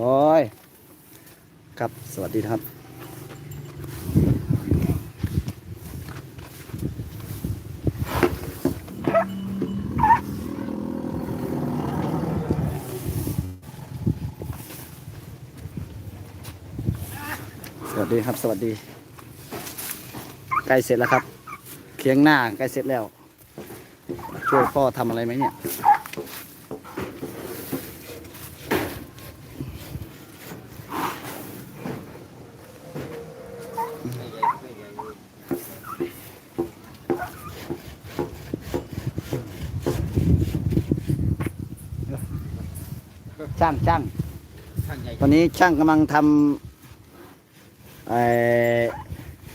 โอ้ย ครับสวัสดีครับสวัสดีครับ สวัสดี ใกล้เสร็จแล้วครับ เคียงหน้าใกล้เสร็จแล้ว ช่วยพ่อทำอะไรไหมเนี่ย ช่างช่าง ช่างใหญ่ตอนนี้ช่างกำลังทำเอ่อ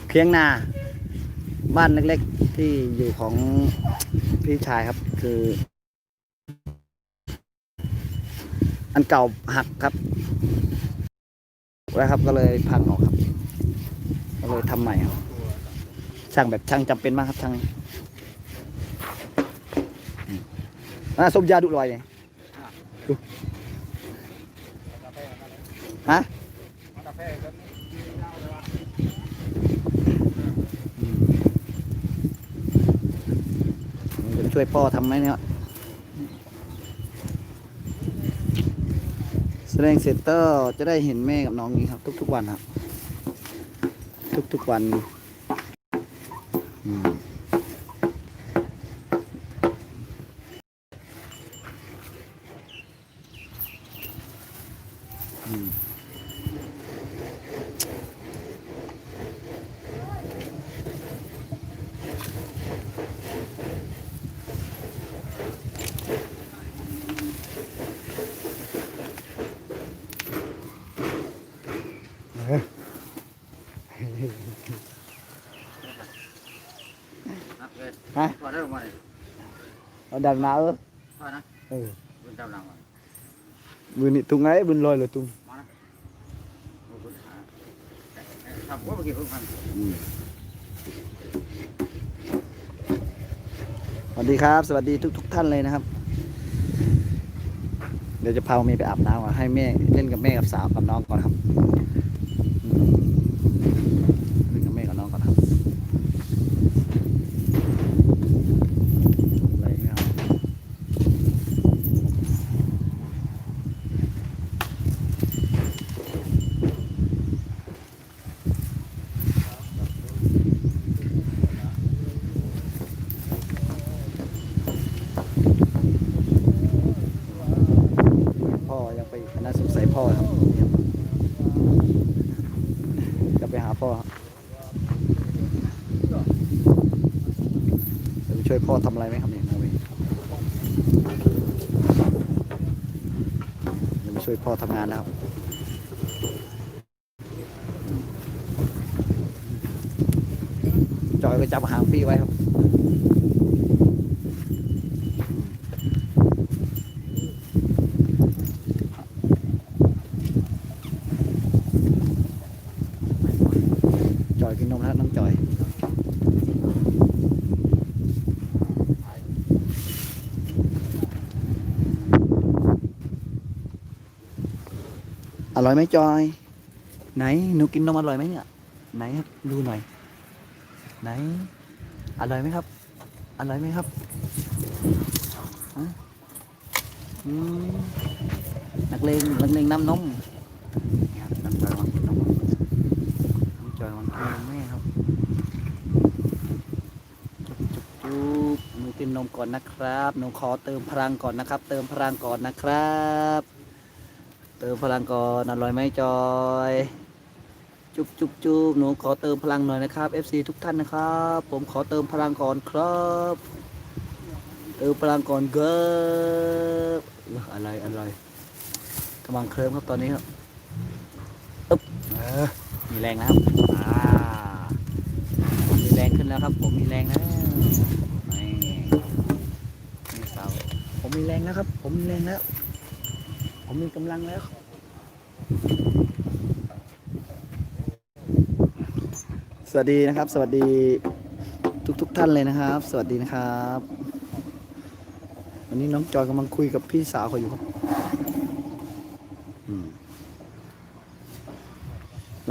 เคียงนา บ้านเล็กๆ ที่อยู่ของพี่ชายครับ คือ อันเก่าหักครับแล้วครับก็เลยพังออกครับ ก็เลยทำใหม่ครับช่างแบบช่างจำเป็นมากครับช่างอืมอะสมยาดุลอยไงดู ฮะช่วยพ่อทำไหมเนี่ยแสดงเสร็จก็จะได้เห็นแม่กับน้องนี้ครับ ทุกๆวันครับ ทุกๆวัน ฮะพอได้ลงมาเลยเอาดันมาเออพอนะเออบุญจำลังมาบืนนี่ตุ้งไงบืนลอยเลยตุ้งมานะบุญหาทำว่าเมื่อกี้เพิ่งพันอืมสวัสดีครับ สวัสดีทุกๆท่านเลยนะครับ เดี๋ยวจะพาเมย์ไปอาบน้ำให้แม่เล่นกับแม่กับสาวกับน้องก่อนครับอืมเล่นกับแม่กับน้องก่อนครับอะไรไม่เอาพ่อยังไปอันนั้นสงสัยพ่อครับจะไปหาพ่อครับจะไปช่วย พ่อทำอะไรไหมครับเนี่ยนาเวจะไปช่วยพ่อทำงานนะครับจอยก็จับหางพี่ไว้ครับ จอยกินนมแล้วน้องจอย อ ร่อยไหมจอย ไหนหนูกินนมอร่อยไหมเนี่ยไหนครับดูหน่อย ไหน อร่อยไหมครับ อร่อยไหมครับนักเลงนักเลงน้ำนมน้ำจอยวังกินนมน้ำจอยวังกินนมแม่ครับจุ๊บจุ๊บจุ๊บหนูกินนมก่อนนะครับหนูขอเติมพลังก่อนนะครับ เติมพลังก่อนนะครับ เติมพลังก่อนอร่อยไหมจอย จุ๊บจุ๊บจุ๊บหนูขอเติมพลังหน่อยนะครับ FC ทุกท่านนะครับ ผมขอเติมพลังก่อนครับ เติมพลังก่อนเกิบอะไรอะไรกำลังเคลิ้มครับตอนนี้ครับอึ๊บเออมีแรงแล้วครับมีแรงขึ้นแล้วครับ ผมมีแรงแล้วนี่นี่เสาผมมีแรงแล้วครับ ผมมีแรงแล้ว ผมมีกำลังแล้วสวัสดีนะครับ สวัสดีทุกทุกๆท่านเลยนะครับ สวัสดีนะครับ วันนี้น้องจอยกำลังคุยกับพี่สาวเขาอยู่ครับอืม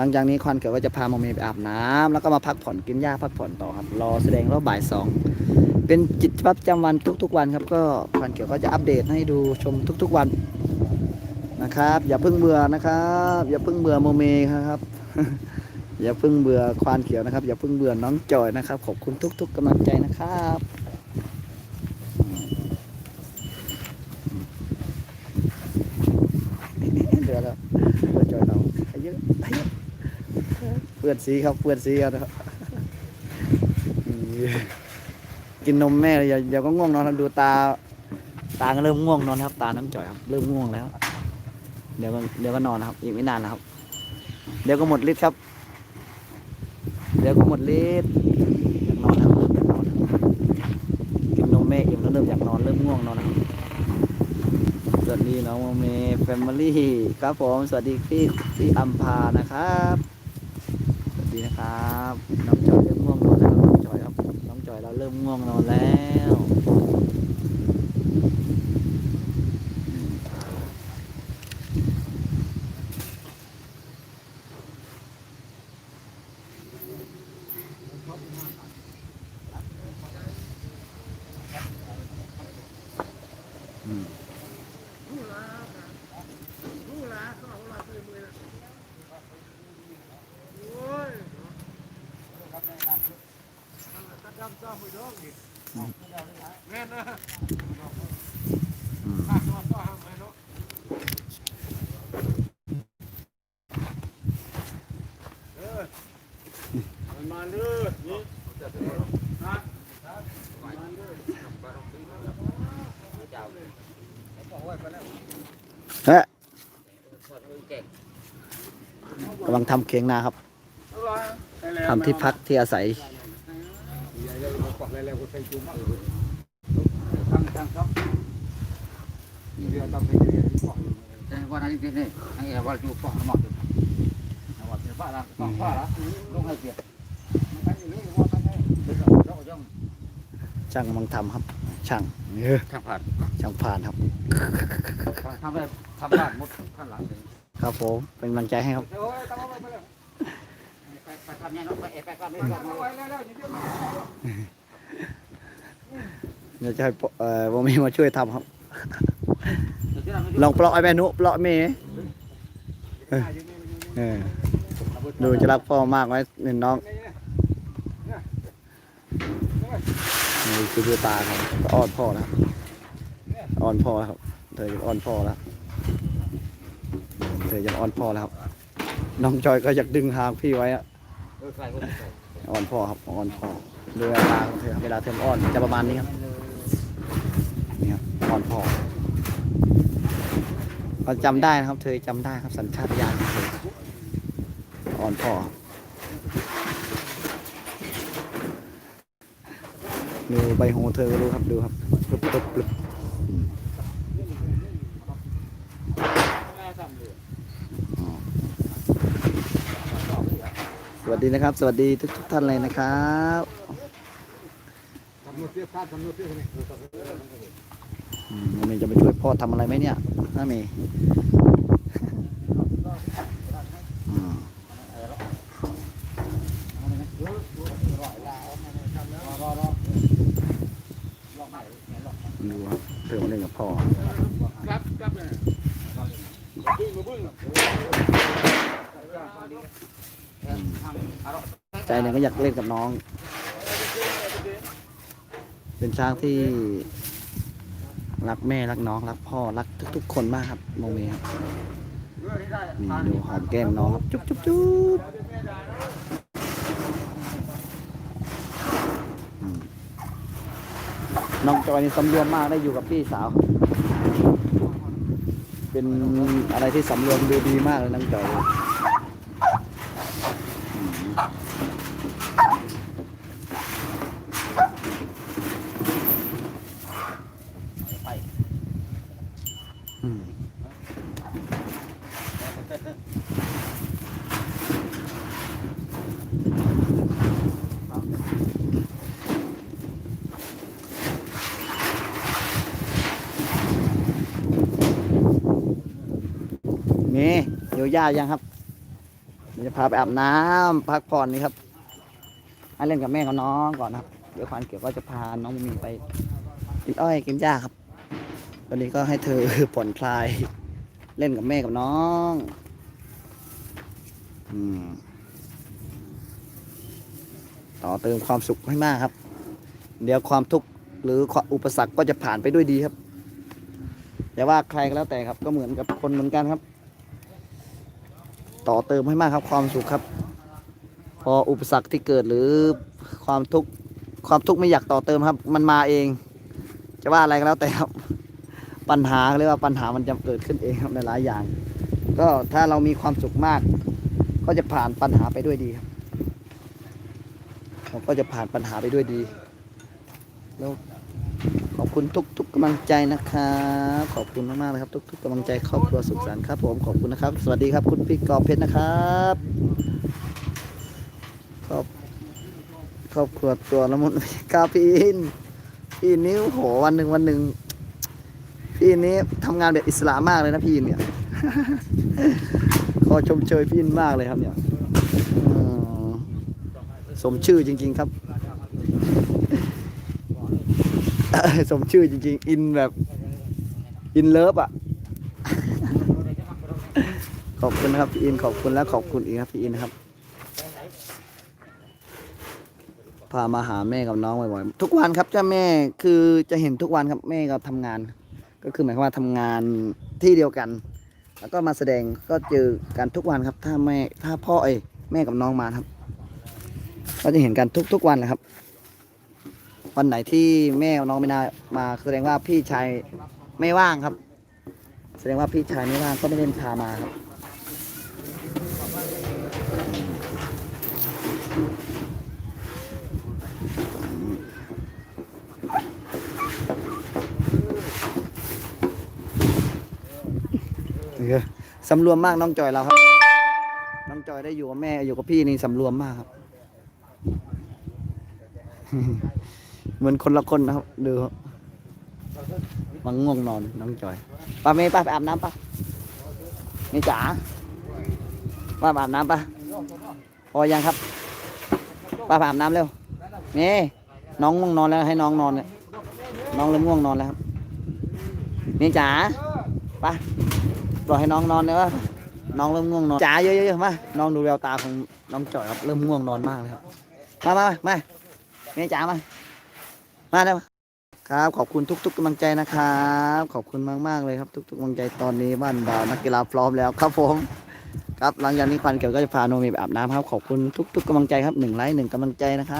ลังจากนี้ควันเขียวก็จะพาโมเมไปอาบน้ำแล้วก็มาพักผ่อนกินหญ้าพักผ่อนต่อครับ รอแสดงรอบบ่ายสองเป็นกิจวัตรประจำวันทุก ๆ วันครับ ก็ควันเขียวก็จะอัปเดตให้ดูชมทุก ๆ วัน นะครับ อย่าเพิ่งเบื่อนะครับ อย่าเพิ่งเบื่อโมเมครับ อย่าเพิ่งเบื่อควานเขียวนะครับ อย่าเพิ่งเบื่อน้องจอยนะครับ ขอบคุณทุก ๆกำลังใจนะครับเดือดแล้วเดือดจอยเราอายุอายุเพื่อนสีครับเพื่อนสีกันนะครับกินนมแม่เลยอย่าอย่าก็ง่วงนอนดูตาตาเริ่มง่วงนอนครับ ตาน้องจอยครับ เริ่มง่วงแล้ว เดี๋ยวก็เดี๋ยวก็นอนนะครับ อีกไม่นานนะครับ เดี๋ยวก็หมดฤทธิ์ครับ เดี๋ยวก็หมดฤทธิ์อยากนอนนะครับอยากนอนกินนมแม่อิ่มแล้วเริ่มอยากนอนเริ่มง่วงนอนนะครับสวัสดีน้องโมเมแฟมิลี่ครับผมสวัสดีพี่พี่อัมพานะครับสวัสดีนะครับน้องจอยเริ่มง่วงนอนแล้วน้องจอยครับน้องจอยเราเริ่มง่วงนอนแล้ว อืมอืม มาเด้อนี่ เฮ้กำลังทำเคียงนาครับทำที่พักที่อาศัย แต่ว่านั่นจริงๆนี่ไอ้ว่าอยู่ปอกหมดว่าเป็นป้าละปอกป้าละลงให้เกียรติมันอยู่นี่ว่าท่านให้เดี๋ยวเราย่องช่างกำลังทำครับช่างเออทางผ่านช่างผ่านครับทำได้ทำบ้านหมดข้างหลังเลยครับผมเป็นกำลังใจให้ครับโอ้ยต้องเอาไปเลยไปไปทำยังไงไปไปก่อนไปก่อนไว้แล้วแล้ว เดี๋ยวเดี๋ยวจะให้ปอเอ่อโมมีมาช่วยทำครับเดี๋ยวเราลองเปลาะไอ้แม่นุเปลาะเมย์เออเออดูจะรักพ่อมากไหมเนี่ยน้องนี่คือดูตาครับอ้อนพ่อแล้วอ้อนพ่อแล้วครับ เธอจะอ้อนพ่อแล้วเธอจะอ้อนพ่อแล้วครับน้องจอยก็อยากดึงหางพี่ไว้อะเออใส่คนใส่อ้อนพ่อครับอ้อนพ่อดูเวลาของเธอเวลาเธออ้อนจะประมาณนี้ครับ นี่อนพ่อก็จำได้นะครับ เธอจำได้ครับสัญชาตญาณของเธออ้อนพ่อดูใบหูเธอก็รู้ครับดูครับปลึบปลึบปลึบสวัสดีนะครับ สวัสดีทุกทุกท่านเลยนะครับ นวดเสียพลาเสียคนนี้อืมมันจะไปช่วยพ่อทำอะไรไหมเนี่ยน้าเมย์ดูครับเธอมเล่นกับพ่อครับครับเนี่ยบึ้งมาบึ้งใจเนี่ยก็อยากเล่นกับน้อง เป็นช้างที่ รักแม่รักน้องรักพ่อรักทุก ๆ คนมากครับโมเมครับนี่ดูหอมแก้มน้องครับจุ๊บจุ๊บจุ๊บน้องจอยนี่สำรวมมากได้อยู่กับพี่สาว เป็นอะไรที่สำรวมดูดีมากเลยน้องจอย นี่เดี๋ยวย่ายังครับดูจะพาไปอาบน้ำพักผ่อนนี่ครับให้เล่นกับแม่กับน้องก่อนนะครับ เดี๋ยวควานเกี่ยวก็จะพาน้องมีไปกินอ้อยกินหญ้าครับ ตอนนี้ก็ให้เธอผ่อนคลาย เล่นกับแม่กับน้องอืมต่อเติมความสุขให้มากครับ เดี๋ยวความทุกข์หรืออุปสรรคก็จะผ่านไปด้วยดีครับอย่ว่าใครก็แล้วแต่ครับ ก็เหมือนกับคนเหมือนกันครับ ต่อเติมให้มากครับความสุขครับ พออุปสรรคที่เกิดหรือความทุกข์ความทุกข์ไม่อยากต่อเติมครับ มันมาเอง จะว่าอะไรก็แล้วแต่ครับ ปัญหาเรียกว่าปัญหามันจะเกิดขึ้นเองครับในหลายอย่าง ก็ถ้าเรามีความสุขมาก ก็จะผ่านปัญหาไปด้วยดีครับเราก็จะผ่านปัญหาไปด้วยดี แล้ว อบคุณทุกทุกๆกำลังใจนะครับขอบคุณมากๆเลยครับ ทุกๆกำลังใจครอบครัวสุขสันต์ครับ ผมขอบคุณนะครับ สวัสดีครับคุณพี่กอบเพชรนะครับครอบครอบครัวตัวละมุนกาพี่อินพี่อินนี่โอ้โหวันหนึ่งวันหนึ่งพี่อินนี้ทำงานแบบอิสระมากเลยนะพี่อินเนี่ยขอชมเชยพี่อินมากเลยครับเนี่ยสมชื่อจริง ๆ ครับ สมชื่อจริงๆ อินแบบ อินเลิฟอะ ขอบคุณนะครับพี่อินขอบคุณและขอบคุณอีกครับพี่อินครับ พามาหาแม่กับน้องบ่อยๆทุกวันครับเจ้าแม่คือจะเห็นทุกวันครับแม่ก็ทำงาน ก็คือหมายความว่าทำงานที่เดียวกัน แล้วก็มาแสดงก็เจอกันทุกวันครับ ถ้าแม่ถ้าพ่อเอ้แม่กับน้องมาครับ ก็จะเห็นกันทุกๆวันนะครับ วันไหนที่แม่น้องไม่นามาแสดงว่าพี่ชายไม่ว่างครับ แสดงว่าพี่ชายไม่ว่างก็ไม่ได้พามาครับเออสำรวมมากน้องจอยเราครับ น้องจอยได้อยู่กับแม่อยู่กับพี่นี่สำรวมมากครับ เหมือนคนละคนนะครับ ดูครับมันง่วงนอนน้องจอยป้าเมย์ป้าไปอาบน้ำป้าเมย์จ๋าป้าอาบน้ำป้าพอยังครับป้าอาบน้ำเร็วเมย์น้องง่วงนอนแล้วให้น้องนอนเนี่ยน้องเริ่มง่วงนอนแล้วครับเมย์จ๋าไป้าปล่อยให้น้องนอนเลยว่าน้องเริ่มง่วงนอนจ๋าเยอะๆมาน้องดูแววตาของน้องจอยครับเริ่มง่วงนอนมากเลยครับมามามามาเมย์จ๋ามา มาแล้วครับ ขอบคุณทุกๆกำลังใจนะครับ ขอบคุณมากๆเลยครับ ทุกๆกำลังใจตอนนี้บ้านดาวนักกีฬาพร้อมแล้วครับผมครับหลังจากนี้ควันเกี่ยวก็จะพาโนมีไปอาบน้ำครับ ขอบคุณทุกๆกำลังใจครับหนึ่งไลค์หนึ่งกำลังใจนะครับ